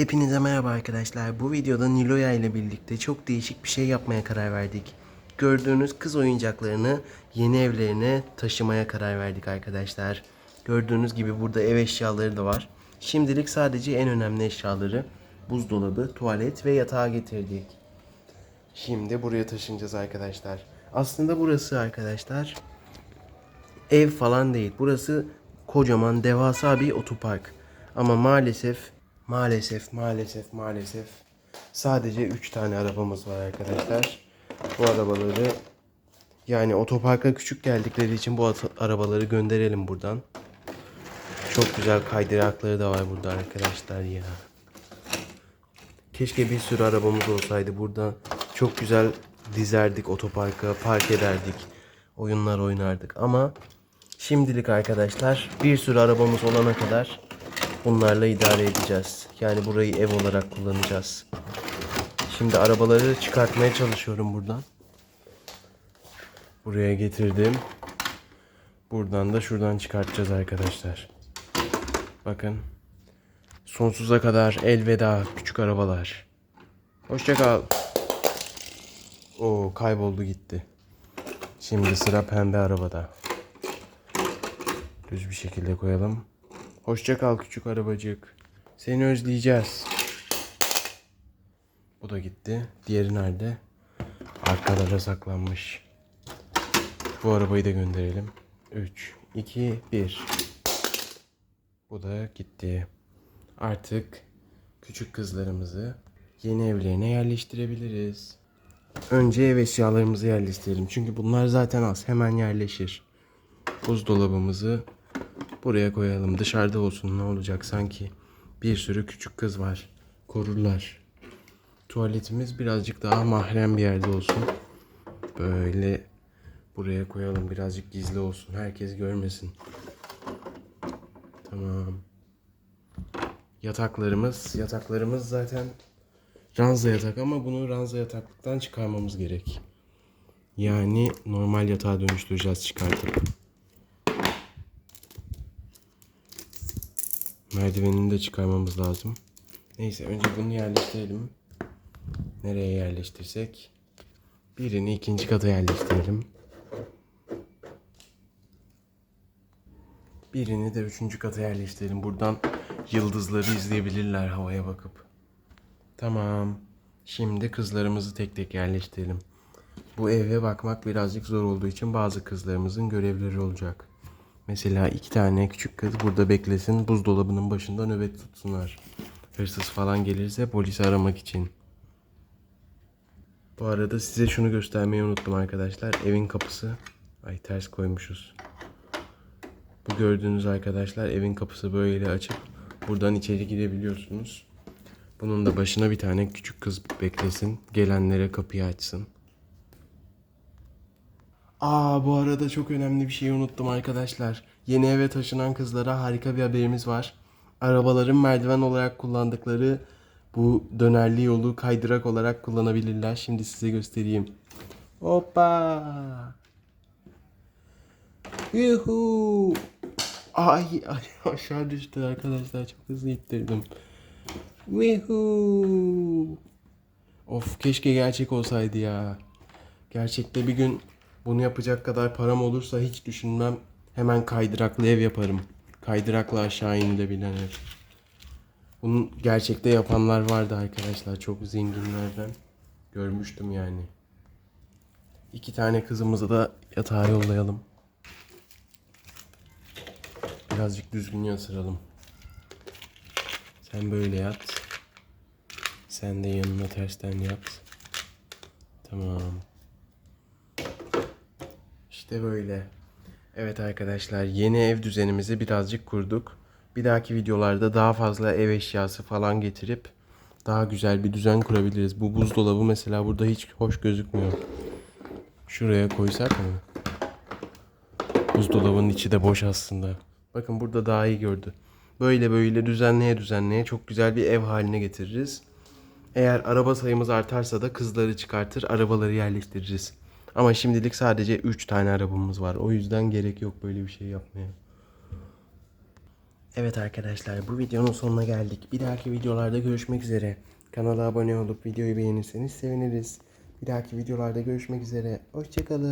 Hepinize merhaba arkadaşlar. Bu videoda Niloya ile birlikte çok değişik bir şey yapmaya karar verdik. Gördüğünüz kız oyuncaklarını yeni evlerine taşımaya karar verdik arkadaşlar. Gördüğünüz gibi burada ev eşyaları da var. Şimdilik sadece en önemli eşyaları buzdolabı, tuvalet ve yatağı getirdik. Şimdi buraya taşınacağız arkadaşlar. Aslında burası arkadaşlar ev falan değil. Burası kocaman devasa bir otopark. Ama maalesef maalesef maalesef maalesef sadece 3 tane arabamız var arkadaşlar. Bu arabaları yani otoparka küçük geldikleri için bu arabaları gönderelim buradan. Çok güzel kaydırakları da var burada arkadaşlar ya. Keşke bir sürü arabamız olsaydı burada. Çok güzel dizerdik otoparka, park ederdik. Oyunlar oynardık ama şimdilik arkadaşlar bir sürü arabamız olana kadar bunlarla idare edeceğiz. Yani burayı ev olarak kullanacağız. Şimdi arabaları çıkartmaya çalışıyorum buradan. Buraya getirdim. Buradan da şuradan çıkartacağız arkadaşlar. Bakın. Sonsuza kadar elveda küçük arabalar. Hoşça kal. Oo kayboldu gitti. Şimdi sıra pembe arabada. Düz bir şekilde koyalım. Hoşça kal küçük arabacık. Seni özleyeceğiz. Bu da gitti. Diğeri nerede? Arkalara saklanmış. Bu arabayı da gönderelim. 3, 2, 1. Bu da gitti. Artık küçük kızlarımızı yeni evlerine yerleştirebiliriz. Önce ev eşyalarımızı yerleştirelim. Çünkü bunlar zaten az. Hemen yerleşir. Buzdolabımızı buraya koyalım. Dışarıda olsun ne olacak sanki. Bir sürü küçük kız var. Korurlar. Tuvaletimiz birazcık daha mahrem bir yerde olsun. Böyle buraya koyalım. Birazcık gizli olsun. Herkes görmesin. Tamam. Yataklarımız, yataklarımız zaten ranza yatak ama bunu ranza yataklıktan çıkarmamız gerek. Yani normal yatağa dönüştüreceğiz çıkartıp. Merdivenini de çıkarmamız lazım. Neyse önce bunu yerleştirelim. Nereye yerleştirsek? Birini ikinci kata yerleştirelim. Birini de üçüncü kata yerleştirelim. Buradan yıldızları izleyebilirler havaya bakıp. Tamam. Şimdi kızlarımızı tek tek yerleştirelim. Bu eve bakmak birazcık zor olduğu için bazı kızlarımızın görevleri olacak. Mesela iki tane küçük kız burada beklesin, buzdolabının başında nöbet tutsunlar. Hırsız falan gelirse polisi aramak için. Bu arada size şunu göstermeyi unuttum arkadaşlar. Evin kapısı. Ay ters koymuşuz. Bu gördüğünüz arkadaşlar evin kapısı böyle açıp buradan içeri girebiliyorsunuz. Bunun da başına bir tane küçük kız beklesin. Gelenlere kapıyı açsın. Aa bu arada çok önemli bir şeyi unuttum arkadaşlar. Yeni eve taşınan kızlara harika bir haberimiz var. Arabaların merdiven olarak kullandıkları bu dönerli yolu kaydırak olarak kullanabilirler. Şimdi size göstereyim. Hoppa! Yuhu! Ay, ay aşağı düştü arkadaşlar. Çok hızlı ittirdim. Yuhu! Of keşke gerçek olsaydı ya. Gerçekte bir gün bunu yapacak kadar param olursa hiç düşünmem. Hemen kaydıraklı ev yaparım. Kaydırakla aşağı inilebilen ev. Bunu gerçekte yapanlar vardı arkadaşlar. Çok zenginlerden. Görmüştüm yani. İki tane kızımızı da yatağa yollayalım. Birazcık düzgün yatıralım. Sen böyle yat. Sen de yanına tersten yat. Tamam. İşte böyle. Evet arkadaşlar yeni ev düzenimizi birazcık kurduk. Bir dahaki videolarda daha fazla ev eşyası falan getirip daha güzel bir düzen kurabiliriz. Bu buzdolabı mesela burada hiç hoş gözükmüyor. Şuraya koysak mı? Buzdolabının içi de boş aslında. Bakın burada daha iyi gördü. Böyle böyle düzenleye düzenleye çok güzel bir ev haline getiririz. Eğer araba sayımız artarsa da kızları çıkartır, arabaları yerleştiririz. Ama şimdilik sadece 3 tane arabamız var. O yüzden gerek yok böyle bir şey yapmaya. Evet arkadaşlar bu videonun sonuna geldik. Bir dahaki videolarda görüşmek üzere. Kanala abone olup videoyu beğenirseniz seviniriz. Bir dahaki videolarda görüşmek üzere. Hoşçakalın.